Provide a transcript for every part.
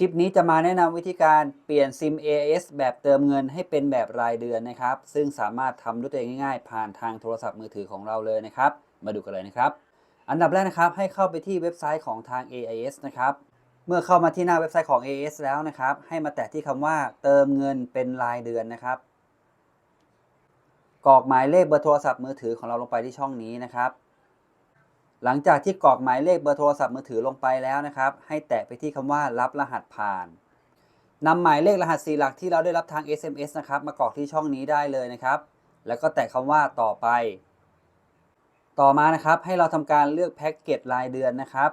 คลิปนี้จะมาแนะนำวิธีการเปลี่ยนซิม AIS แบบเติมเงินให้เป็นแบบรายเดือนนะครับ ซึ่งสามารถทำด้วยตัวเองง่ายๆ ผ่านทางโทรศัพท์มือถือของเราเลยนะครับ มาดูกันเลยนะครับ อันดับแรกนะครับให้เข้าไปที่เว็บไซต์ของทาง AIS นะครับ เมื่อเข้ามาที่หน้าเว็บไซต์ของ AIS แล้วนะครับ ให้มาแตะที่คำว่าเติมเงินเป็นรายเดือนนะครับ กรอกหมายเลขเบอร์โทรศัพท์มือถือของเราลงไปที่ช่องนี้นะครับ หลังจากที่กรอกหมายเลขเบอร์โทรศัพท์มือถือลงไปแล้วนะครับ ให้แตะไปที่คำว่ารับรหัสผ่านนำหมายเลขรหัส4หลักที่เราได้รับทาง SMS นะครับ มากรอกที่ช่องนี้ได้เลยนะครับ แล้วก็แตะคำว่าต่อไป ต่อมานะครับให้เราทำการเลือกแพ็กเกจรายเดือนนะครับ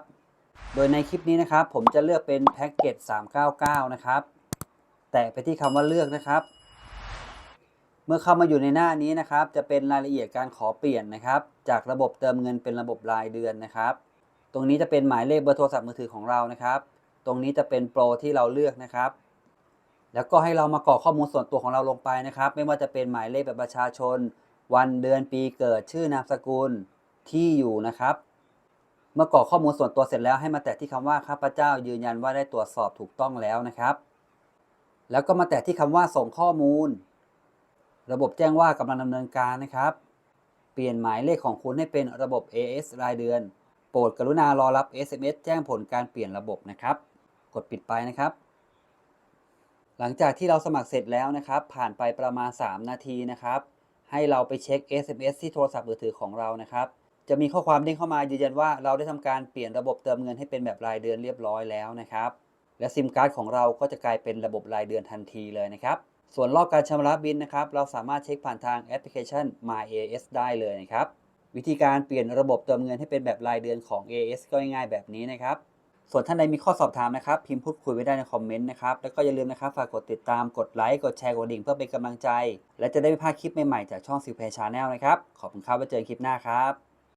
โดยในคลิปนี้นะครับ ผมจะเลือกเป็นแพ็กเกจ399 นะครับ แตะไปที่คำว่าเลือกนะครับ เมื่อเข้ามาอยู่ในหน้านี้นะครับ จะเป็นรายละเอียดการขอเปลี่ยนนะครับ จากระบบเติมเงินเป็นระบบรายเดือนนะครับ ตรงนี้จะเป็นหมายเลขเบอร์โทรศัพท์มือถือของเรานะครับ ตรงนี้จะเป็นโปรที่เราเลือกนะครับ แล้วก็ให้เรามากรอกข้อมูลส่วนตัวของเราลงไปนะครับ ไม่ว่าจะเป็นหมายเลขแบบประชาชน วันเดือนปีเกิดชื่อนามสกุลที่อยู่นะครับ เมื่อกรอกข้อมูลส่วนตัวเสร็จแล้วให้มาแตะที่คำว่าข้าพเจ้ายืนยันว่าได้ตรวจสอบถูกต้องแล้วนะครับ แล้วก็มาแตะที่คำว่าส่งข้อมูล ระบบแจ้งว่ากำลังดำเนินการนะครับ เปลี่ยนหมายเลขของคุณให้เป็นระบบ AS รายเดือน โปรดกรุณารอรับ SMS แจ้งผลการเปลี่ยนระบบนะครับ กดปิดไปนะครับ หลังจากที่เราสมัครเสร็จแล้วนะครับ ผ่านไปประมาณ 3 นาทีนะครับ ให้เราไปเช็ค SMS ที่โทรศัพท์มือถือของเรานะครับ จะมีข้อความเด้งเข้ามายืนยันว่าเราได้ทำการเปลี่ยนระบบเติมเงินให้เป็นแบบรายเดือนเรียบร้อยแล้วนะครับ และซิมการ์ดของเราก็จะกลายเป็นระบบรายเดือนทันทีเลยนะครับ ส่วนรอบการชำระบินนะครับ เราสามารถเช็คผ่านทางแอปพลิเคชัน My AS ได้เลยนะครับ วิธีการเปลี่ยนระบบเติมเงินให้เป็นแบบรายเดือนของ AS ก็ง่ายๆแบบนี้นะครับ ส่วนท่านใดมีข้อสอบถามนะครับ พิมพ์พูดคุยไว้ได้ในคอมเมนต์นะครับ แล้วก็อย่าลืมนะครับ ฝากกดติดตาม กดไลค์ กดแชร์ กดดิ่งเพื่อเป็นกำลังใจ และจะได้ไม่พลาดคลิปใหม่ๆจากช่องซิลเพชาแนลนะครับ ขอบคุณครับไว้เจอกันคลิปหน้าครับ